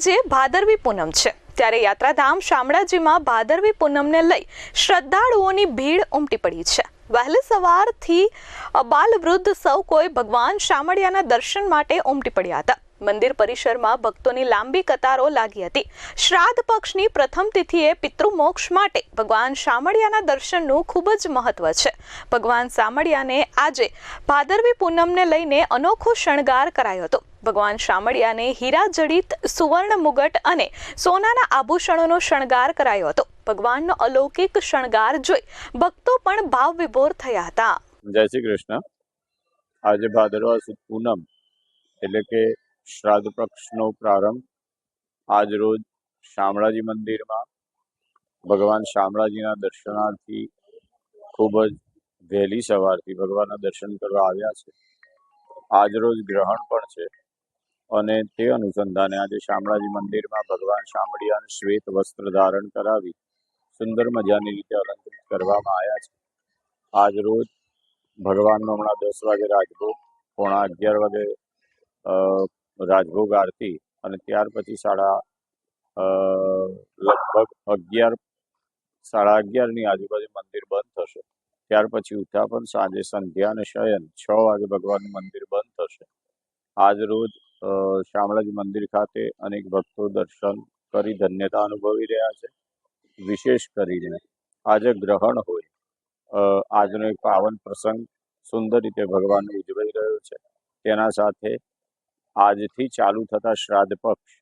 આજે ભાદરવી પૂનમ છે. ત્યારે યાત્રાધામ શામળાજીમાં ભાદરવી પૂનમને લઈ શ્રદ્ધાળુઓની ભીડ ઉમટી પડી છે. વહેલી સવારથી બાલ વૃદ્ધ સૌ કોઈ ભગવાન શામળિયાના દર્શન માટે ઉમટી પડ્યા હતા. મંદિર પરિસરમાં ભક્તોની લાંબી કતારો લાગી હતી. શ્રાદ્ધ પક્ષની પ્રથમ તિથિએ પિતૃમોક્ષ માટે ભગવાન શામળિયાના દર્શનનું ખૂબ જ મહત્વ છે. ભગવાન શામળિયાને આજે ભાદરવી પૂનમને લઈને અનોખો શણગાર કરાયો હતો. ભગવાન શામળિયાને હીરા જડિત, સુવર્ણ મુગટ અને સોનાના આભૂષણોનો શણગાર કરાયો હતો. ભગવાનનો અલૌકિક શણગાર જોઈ ભક્તો પણ ભાવ વિભોર થયા હતા. જય શ્રી કૃષ્ણ. આજે ભાદરવા પૂનમ એટલે કે શ્રાદ્ધ પક્ષનો પ્રારંભ આજ રોજ શામળાજી મંદિરમાં. ભગવાન શામળાજીના દર્શનાર્થી ખૂબ જ વહેલી સવારથી ભગવાનના દર્શન કરવા આવ્યા છે. આજ રોજ ગ્રહણ પણ છે અને તે અનુસંધાને આજે શામળાજી મંદિરમાં ભગવાન શામળિયાને શ્વેત વસ્ત્ર ધારણ કરાવી સુંદર મજાની રીતે અલંકૃત કરવામાં આવ્યા છે. આજ રોજ ભગવાનનો હમણાં દસ વાગે રાજભોગ, પોણા અગિયાર વાગે રાજભોગ આરતી અને ત્યાર પછી સાડા લગભગ અગિયાર, સાડા અગિયારની આજુબાજુ મંદિર બંધ થશે. ત્યાર પછી ઉત્થાપન સાંજે સંધ્યા અને શયન છ વાગે ભગવાનનું મંદિર બંધ થશે. આજ રોજ શામળાજી મંદિર ખાતે અનેક ભક્તો દર્શન કરી ધન્યતા અનુભવી રહ્યા છે. વિશેષ કરીને આજે ગ્રહણ હોય આજનો એક પાવન પ્રસંગ સુંદર રીતે ભગવાન ઉજવાઈ રહ્યો છે. તેના સાથે આજથી ચાલુ થતા શ્રાદ્ધ પક્ષ,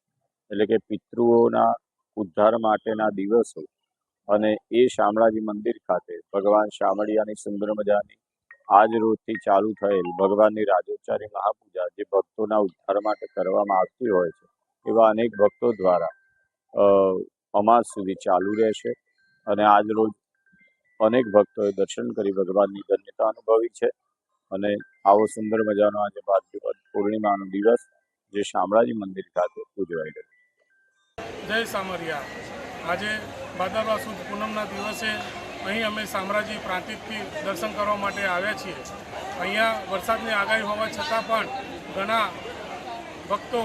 એટલે કે પિતૃઓના ઉદ્ધાર માટેના દિવસો અને એ શામળાજી મંદિર ખાતે ભગવાન શામળિયાની સુંદર મજાની આજ રોજથી ચાલુ થયેલ ભગવાનની રાજોચ્ચારી મહાપૂજા જે ભક્તોના ઉદ્ધાર માટે કરવામાં આવતી હોય છે, એવા અનેક ભક્તો દ્વારા અમાસ સુધી ચાલુ રહેશે અને આજ રોજ અનેક ભક્તોએ દર્શન કરી ભગવાનની ધન્યતા અનુભવી છે અને આવો સુંદર મજાનો આજે ભાદ્રપદ પૂર્ણિમાનો દિવસ જે શામળાજી મંદિર ખાતે ઉજવાઈ ગયો જય સામરિયા. આજે ભાદરવા સુદ પૂનમના દિવસે અહીં અમે શામળાજી પ્રાંતિકથી દર્શન કરવા માટે આવ્યા છીએ. અહીંયા વરસાદની આગાહી હોવા છતાં પણ ઘણા ભક્તો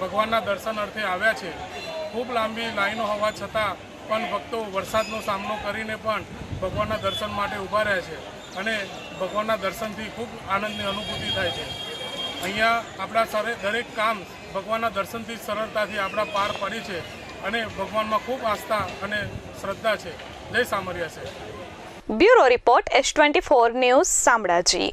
ભગવાનના દર્શન અર્થે આવ્યા છે. ખૂબ લાંબી લાઈનો હોવા છતાં પણ ભક્તો વરસાદનો સામનો કરીને પણ ભગવાનના દર્શન માટે ઊભા રહે છે અને ભગવાનના દર્શનથી ખૂબ આનંદની અનુભૂતિ થાય છે. અહીંયા આપણા સરે દરેક કામ ભગવાનના દર્શનથી સરળતાથી આપણા પાર પડી છે અને ભગવાનમાં ખૂબ આસ્થા અને શ્રદ્ધા છે. જય સામરિયા છે bureau report S twenty four news Shamlaji